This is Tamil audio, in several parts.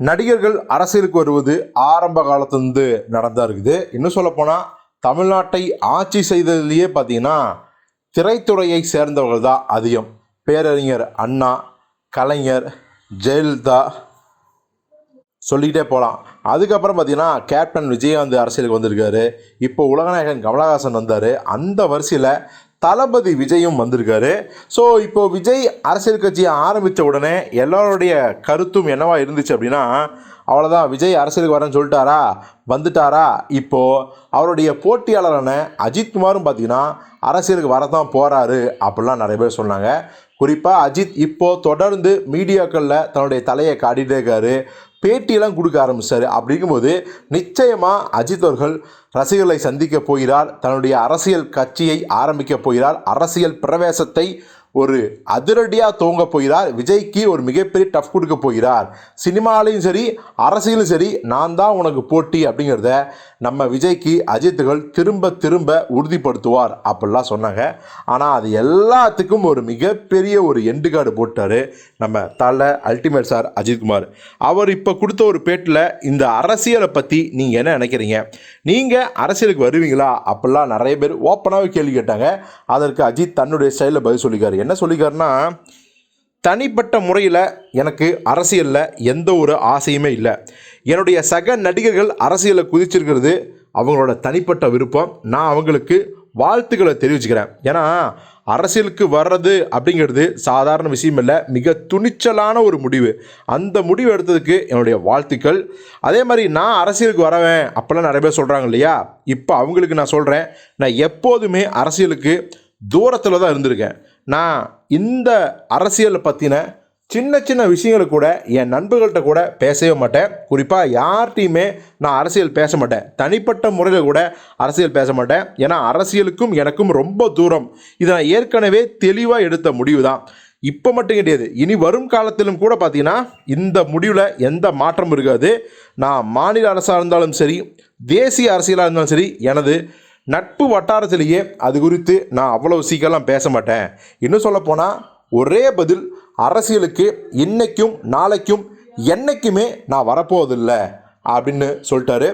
நடிகர்கள் அரசியலுக்கு வருவது ஆரம்ப காலத்துலேருந்து நடந்தா இருக்குது. இன்னும் சொல்லப்போனால் தமிழ்நாட்டை ஆட்சி செய்ததுலேயே பார்த்தீங்கன்னா திரைத்துறையை சேர்ந்தவர்கள் தான் அதிகம். பேரறிஞர் அண்ணா கலைஞர் ஜெயலலிதா சொல்லிக்கிட்டே போகலாம் அதுக்கப்புறம் பார்த்தீங்கன்னா கேப்டன் விஜயகாந்த் அரசியலுக்கு வந்திருக்காரு. இப்போ உலகநாயகன் கமலஹாசன் வந்தார். அந்த வரிசையில் தளபதி விஜயும் வந்திருக்காரு. ஸோ இப்போ விஜய் அரசியல் கட்சியை ஆரம்பித்த உடனே எல்லாருடைய கருத்தும் என்னவா இருந்துச்சு அப்படின்னா அவ்வளோதான் விஜய் அரசியலுக்கு வரேன்னு சொல்லிட்டாரா? வந்துட்டாரா? இப்போது அவருடைய போட்டியாளரான அஜித்குமாரும் பார்த்தீங்கன்னா அரசியலுக்கு வரதான் போகிறாரு அப்படிலாம் நிறைய பேர் சொன்னாங்க. குறிப்பாக அஜித் இப்போது தொடர்ந்து மீடியாக்களில் தன்னுடைய தலையை காட்டிகிட்டே இருக்காரு. பேட்டியெல்லாம் கொடுக்க ஆரம்பிச்சாரு. அப்படிங்கும்போது நிச்சயமாக அஜித் அவர்கள் ரசிகர்களை சந்திக்க போகிறார். தன்னுடைய அரசியல் கட்சியை ஆரம்பிக்க போகிறார். அரசியல் பிரவேசத்தை ஒரு அதிரடியாக துவங்க போகிறார். விஜய்க்கு ஒரு மிகப்பெரிய டஃப் கொடுக்க போகிறார். சினிமாலையும் சரி அரசியலும் சரி நான் தான் உனக்கு போட்டி அப்படிங்கிறத நம்ம விஜய்க்கு அஜித்துகள் திரும்ப திரும்ப உறுதிப்படுத்துவார் அப்படிலாம் சொன்னாங்க. ஆனால் அது எல்லாத்துக்கும் ஒரு மிகப்பெரிய ஒரு எண்டு கார்டு போட்டார் நம்ம தலை அல்டிமேட் சார் அஜித்குமார் அவர் இப்போ கொடுத்த ஒரு பேட்டில் இந்த அரசியலை பற்றி நீங்கள் என்ன நினைக்கிறீங்க? நீங்கள் அரசியலுக்கு வருவீங்களா? அப்படிலாம் நிறைய பேர் ஓப்பனாகவே கேள்வி கேட்டாங்க. அதற்கு அஜித் தன்னுடைய ஸ்டைலில் பதில் சொல்லிக்காரு என்ன சொல்லிக்காருன்னா தனிப்பட்ட முறையில் எனக்கு அரசியலில் எந்த ஒரு ஆசையுமே இல்லை. என்னுடைய சக நடிகர்கள் அரசியலில் குதிச்சிருக்கிறது அவங்களோட தனிப்பட்ட விருப்பம். நான் அவங்களுக்கு வாழ்த்துக்களை தெரிவிச்சுக்கிறேன். ஏன்னா அரசியலுக்கு வர்றது அப்படிங்கிறது சாதாரண விஷயம் இல்லை. மிக துணிச்சலான ஒரு முடிவு. அந்த முடிவு எடுத்ததுக்கு என்னுடைய வாழ்த்துக்கள். அதே மாதிரி நான் அரசியலுக்கு வரவேன் அப்போல்லாம் நிறைய பேர் சொல்கிறாங்க இல்லையா? இப்போ அவங்களுக்கு நான் சொல்கிறேன் நான் எப்போதுமே அரசியலுக்கு தூரத்தில் தான் இருந்திருக்கேன். நான் இந்த அரசியலை பற்றின சின்ன சின்ன விஷயங்களை கூட என் நண்பர்கள்ட்ட கூட பேசவே மாட்டேன். குறிப்பாக யார்கிட்டையுமே நான் அரசியல் பேச மாட்டேன். தனிப்பட்ட முறையில் கூட அரசியல் பேச மாட்டேன். ஏன்னா அரசியலுக்கும் எனக்கும் ரொம்ப தூரம். இதை நான் ஏற்கனவே தெளிவாக எடுத்த முடிவு தான். இப்போ மட்டும் கிடையாது. இனி வரும் காலத்திலும் கூட பார்த்தீங்கன்னா இந்த முடிவில் எந்த மாற்றமும் இருக்காது. நான் மாநில அரசாக இருந்தாலும் சரி தேசிய அரசியலாக இருந்தாலும் சரி எனது நட்பு வட்டாரத்திலேயே அது குறித்து நான் அவ்வளவு சீக்கிரம் பேச மாட்டேன். இன்னும் சொல்லப்போனால் ஒரே பதில் அரசியலுக்கு இன்னைக்கும் நாளைக்கும் என்னைக்குமே நான் வரப்போவதில்லை அப்படின்னு சொல்லிட்டாரு.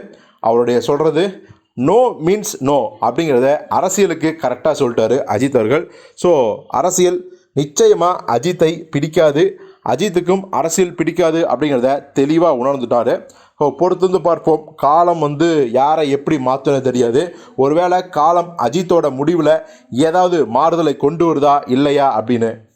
அவருடைய சொல்கிறது நோ மீன்ஸ் நோ அப்படிங்கிறத அரசியலுக்கு கரெக்டாக சொல்லிட்டாரு அஜித் அவர்கள். ஸோ அரசியல் நிச்சயமாக அஜித்தை பிடிக்காது அஜித்துக்கும் அரசியல் பிடிக்காது அப்படிங்கிறத தெளிவாக உணர்ந்துட்டாரு. பொறுத்திருந்து பார்ப்போம். காலம் வந்து யாரை எப்படி மாற்றுன்னு தெரியாது. ஒருவேளை காலம் அஜித்தோட முடிவில் ஏதாவது மாறுதலை கொண்டு வருதா இல்லையா அப்படின்னு.